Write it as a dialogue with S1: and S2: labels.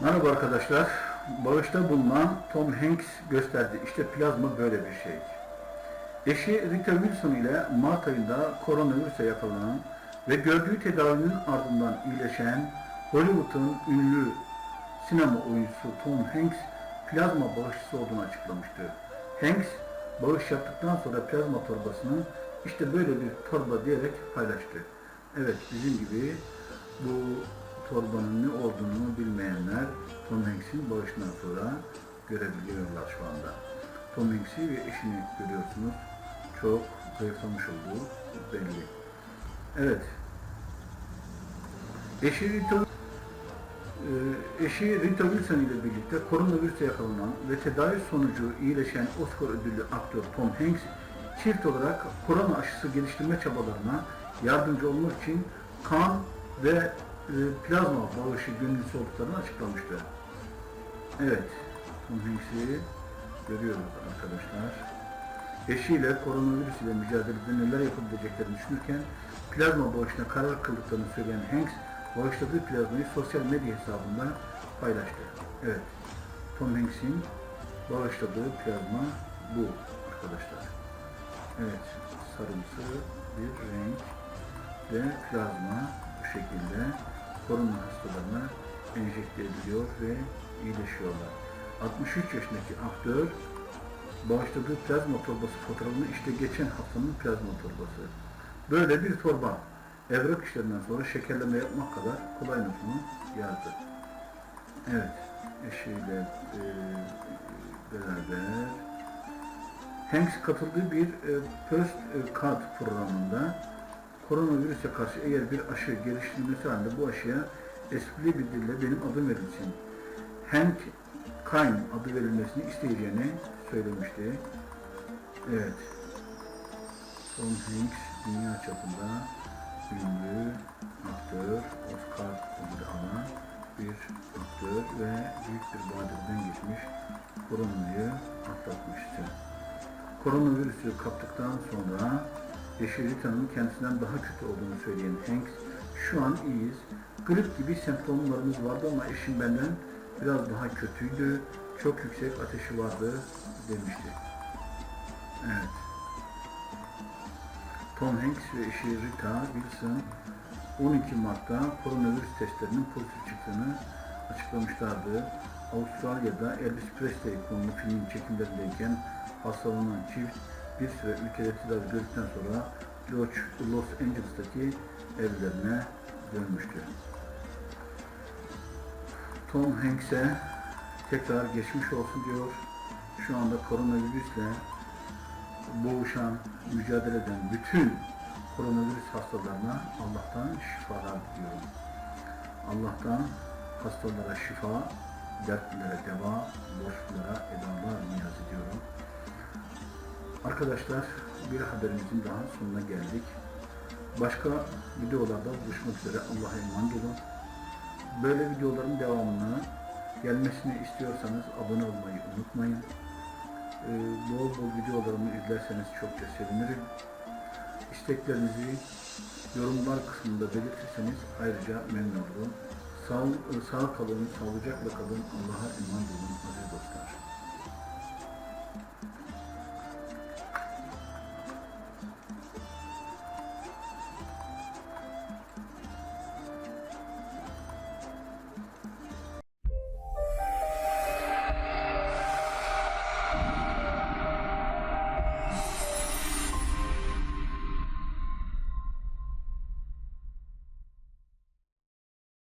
S1: Merhaba arkadaşlar. Bağışta bulunan Tom Hanks gösterdi. İşte plazma böyle bir şey. Eşi Rita Wilson ile Mart ayında koronavirüse yakalanan ve gördüğü tedavinin ardından iyileşen Hollywood'un ünlü sinema oyuncusu Tom Hanks plazma bağışçısı olduğunu açıklamıştı. Hanks bağış yaptıktan sonra plazma torbasını işte böyle bir torba diyerek paylaştı. Evet bizim gibi bu torbanın ne olduğunu bilmeyenler Tom Hanks'in bağışından sonra görebiliyorlar şu anda. Tom Hanks'i ve eşini görüyorsunuz. Çok zayıflamış olduğu belli. Evet. Eşi Rita, e, eşi Rita Wilson ile birlikte koronavirüse yakalanan ve tedavi sonucu iyileşen Oscar ödüllü aktör Tom Hanks çift olarak korona aşısı geliştirme çabalarına yardımcı olmak için kan ve plazma bağışı gönüllüsü olduklarını açıklamıştı. Evet, Hanks'i görüyoruz arkadaşlar. Eşiyle koronavirüs ile mücadelede neler yapabileceklerini düşünürken plazma bağışına karar kıldıklarını söyleyen Hanks, bağışladığı plazmayı sosyal medya hesabında paylaştı. Evet, Tom Hanks'in bağışladığı plazma bu arkadaşlar. Evet, sarımsı bir renk ve plazma bu şekilde korona hastalarına enjekte ediliyor ve iyileşiyorlar. 63 yaşındaki aktör bağışladığı plazma torbası fotoğrafını işte geçen haftanın plazma torbası. Böyle bir torba evrak işlerinden sonra şekerleme yapmak kadar kolay notunu yazdı. Evet, eşiyle e, beraber Hanks katıldığı bir e, e, Card programında koronavirüse karşı eğer bir aşı geliştirilmesi halinde bu aşıya esprili bir dille benim adım verilsin. Hank Kine adı verilmesini isteyeceğini söylemişti. Evet. Tom Hanks dünya çapında ünlü aktör, Oscar ödülü alan bir aktör ve büyük bir badirden geçmiş koronayı atlatmıştı. Koronavirüsü kaptıktan sonra eşi Rita'nın kendisinden daha kötü olduğunu söyleyen Hanks, şu an iyiyiz, grip gibi semptomlarımız vardı ama eşim benden biraz daha kötüydü, çok yüksek ateşi vardı demişti. Evet. Tom Hanks ve eşi Rita Wilson 12 Mart'ta koronavirüs testlerinin pozitif çıktığını açıklamışlardı. Avustralya'da Elvis Presley konulu filmin çekimlerindeyken hastalanan çift bir süre ülkede tedavi gördükten sonra Los Los Angeles'taki evlerine dönmüştü. Tom Hanks'e tekrar geçmiş olsun diyor. Şu anda koronavirüsle boğuşan, mücadele eden bütün koronavirüs hastalarına Allah'tan şifalar diliyorum. Allah'tan hastalara şifa, dertlilere deva, borçlulara edalar niyaz ediyorum. Arkadaşlar bir haberimizin daha sonuna geldik. Başka videolarda buluşmak üzere Allah'a emanet olun. Böyle videoların devamını gelmesini istiyorsanız abone olmayı unutmayın. Ee, bol bol videolarımı izlerseniz çokça sevinirim. İsteklerinizi yorumlar kısmında belirtirseniz ayrıca memnun olurum. Sağ, sağ kalın, sağlıcakla kalın. Allah'a emanet olun aziz dostlar.